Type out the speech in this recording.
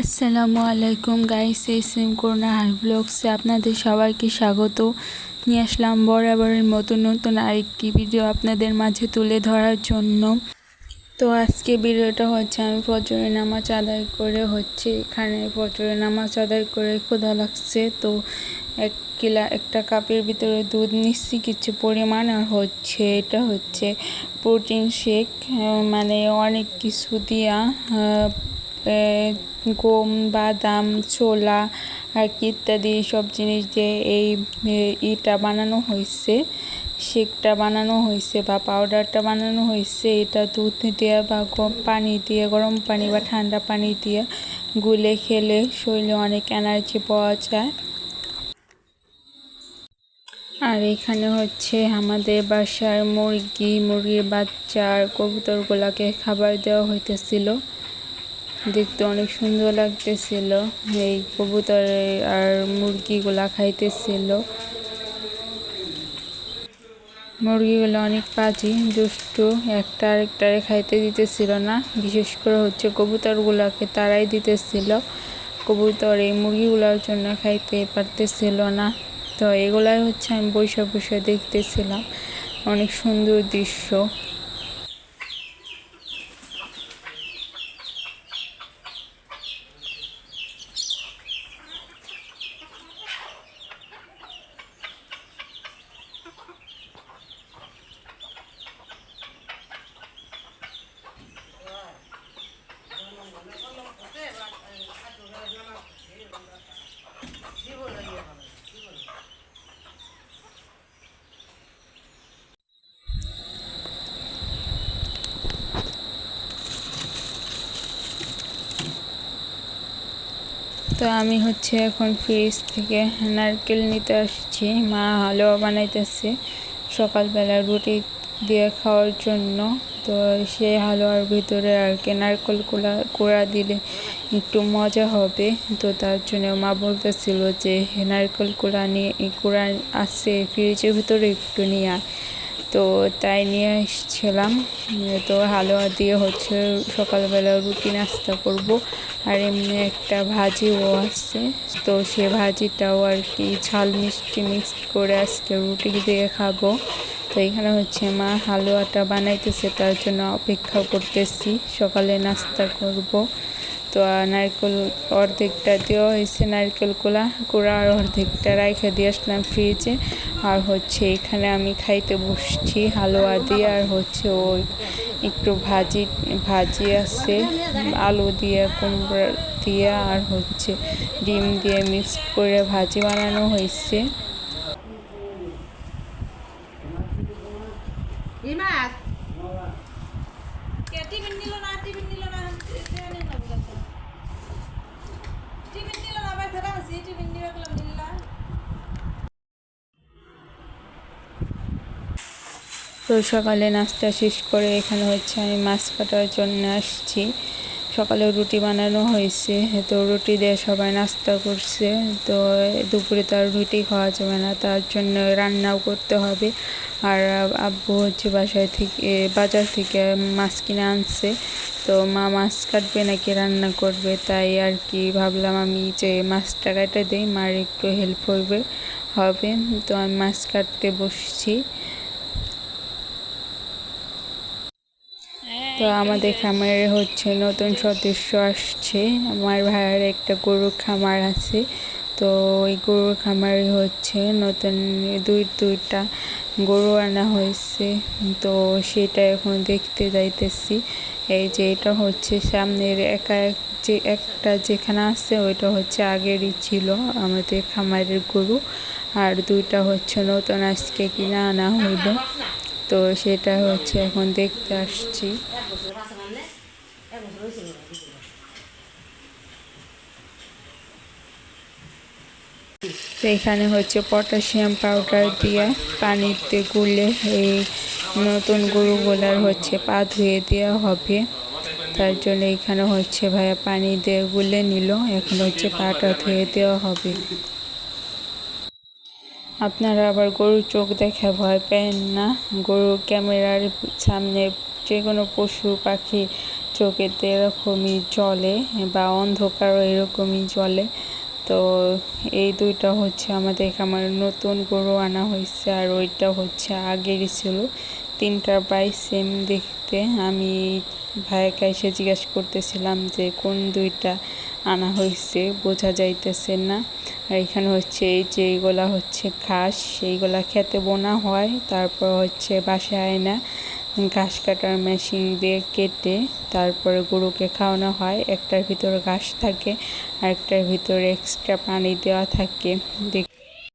আসসালামু আলাইকুম guys S M করোনা হার ব্লগসে আপনাদের সবাইকে স্বাগত। নিয়ে আসলাম বরাবরের নতুন নতুন আরেকটি ভিডিও আপনাদের মাঝে তুলে ধরার জন্য। তো আজকে ভিডিওটা হচ্ছে, আমি ফজরের নামাজ আদায় করে হচ্ছে, এখানে ফজরের নামাজ আদায় করে ক্ষুধা লাগছে। তো এক কিলা, একটা কাপের ভিতরে দুধ নিচ্ছি, কিছু পরিমাণ, আর হচ্ছে, এটা হচ্ছে প্রোটিন শেক মানে অনেক কিছু দিয়া গম, বাদাম, ছোলা আর কি ইত্যাদি সব জিনিস দিয়ে এই ইটা বানানো হয়েছে শেকটা বানানো হয়েছে বা পাউডারটা বানানো হয়েছে এটা দুধ দিয়ে বা পানি দিয়ে, গরম পানি বা ঠান্ডা পানি দিয়ে গুলে খেলে শরীরে অনেক এনার্জি পাওয়া যায়। আর এখানে হচ্ছে আমাদের বাসার মুরগি, মুরগির বাচ্চা আর কবুতরগুলাকে খাবার দেওয়া হইতেছিল। দেখতে অনেক সুন্দর লাগতেছিল। এই কবুতর আর মুরগিগুলা খাইতেছিল। মুরগিগুলো অনেক পাজি, দুষ্টু, একটা আরেকটারে খাইতে দিতেছিল না। বিশেষ করে হচ্ছে কবুতরগুলোকে তারাই দিতেছিল। কবুতর এই মুরগিগুলোর জন্য খাইতে পারতেছিল না। তো এগুলাই হচ্ছে আমি বসে বসে দেখতেছিলাম। অনেক সুন্দর দৃশ্য। তো আমি হচ্ছে এখন ফ্রিজ থেকে নারকেল নিতে আসছি। মা হালুয়া বানাইতেছে সকালবেলা রুটি দিয়ে খাওয়ার জন্য। তো সেই হালুয়ার ভিতরে আর কি নারকেল কোলা, কুড়া দিলে একটু মজা হবে। তো তার জন্য মা বলতেছিল যে, নারকেল কোড়া নিয়ে কোড়া আছে ফ্রিজের ভিতরে একটু নিয়ে তো তাই নিয়ে এসেছিলাম। তো হালুয়া দিয়ে হচ্ছে সকালবেলা রুটি নাস্তা করব। আর এমনি একটা ভাজিও আছে। তো সে ভাজিটাও আর কি ঝাল মিষ্টি মিক্স করে আজকে রুটি দিয়ে খাব। তো এখানে হচ্ছে মা হালুয়াটা বানাইতেছে, তার জন্য অপেক্ষা করতেছি। সকালে নাস্তা করব। তো নারকেল অর্ধেকটা দেওয়া হয়েছে, নারকেল কোলা, কোড়া আর অর্ধেকটা রাইখা দিয়ে আসলাম ফ্রিজে আর হচ্ছে এখানে আমি খাইতে বসছি হালুয়া দিয়ে, আর হচ্ছে ওই একটু ভাজি ভাজি আছে, আলু দিয়ে, কুমড়া দিয়ে, আর হচ্ছে ডিম দিয়ে মিক্স করে ভাজি বানানো হয়েছে। না নিল না? তো সকালে নাস্তা শেষ করে এখানে হচ্ছে আমি মাছ কাটার জন্য আসছি। সকালে রুটি বানানো হয়েছে, তো রুটি দিয়ে সবাই নাস্তা করছে, তো দুপুরে তো আর রুটি খাওয়া যাবে না, তার জন্য রান্নাও করতে হবে। আর আব্বু হচ্ছে বাসায় থেকে, বাজার থেকে মাছ কিনে আনছে, তো মা মাছ কাটবে নাকি রান্না করবে, তাই আর কি ভাবলাম আমি যে মাছটা কাটে দিই, মার একটু হেল্প করবে হবে। তো আমি মাছ কাটতে বসছি। তো আমাদের খামারে হচ্ছে নতুন সদস্য আসছে। আমার ভাইয়ের একটা গরুর খামার আছে। তো ওই গরুর খামারে হচ্ছে নতুন দুই, দুইটা গরু আনা হয়েছে। তো সেটা এখন দেখতে যাইতেছি। এই যে এটা হচ্ছে সামনের একা এক যে একটা যেখানে আছে, ওইটা হচ্ছে আগেরই ছিল আমাদের খামারের গরু। আর দুইটা হচ্ছে নতুন আজকে কিনা আনা হইল। তো সেটা হচ্ছে এখন দেখতে আসছি। তো এখানে হচ্ছে পটাশিয়াম পাউডার দিয়ে পানিতে গুলে এই নতুন গরুগুলার হচ্ছে পা ধুয়ে দেওয়া হবে। তার জন্য এখানে হচ্ছে ভাইয়া পানি দিয়ে গুলে নিল। এখন হচ্ছে পাটা ধুয়ে দেওয়া হবে। আপনারা আবার গরুর চোখ দেখে ভয় পেন না। গরু ক্যামেরার সামনে যে কোনো পশু পাখি চোখেতে এরকমই জলে বা অন্ধকারও এরকমই জলে। তো এই দুইটা হচ্ছে আমাদের আমার নতুন গরু আনা হয়েছে আর ওইটা হচ্ছে আগেরই ছিল। তিনটার প্রাইস সেম দেখতে। আমি ভাইকে এসে জিজ্ঞেস করতেছিলাম যে কোন দুইটা আনা হয়েছে, বোঝা যাইতেছে না। আর এখানে হচ্ছে এই যে এইগুলা হচ্ছে ঘাস সেইগুলা খেতে বোনা হয়, তারপর হচ্ছে বাসায় আয়না ঘাস কাটার মেশিন দিয়ে কেটে তারপরে গরুকে খাওয়ানো হয়। একটার ভিতরে ঘাস থাকে আর একটার ভিতরে এক্সট্রা পানি দেওয়া থাকে।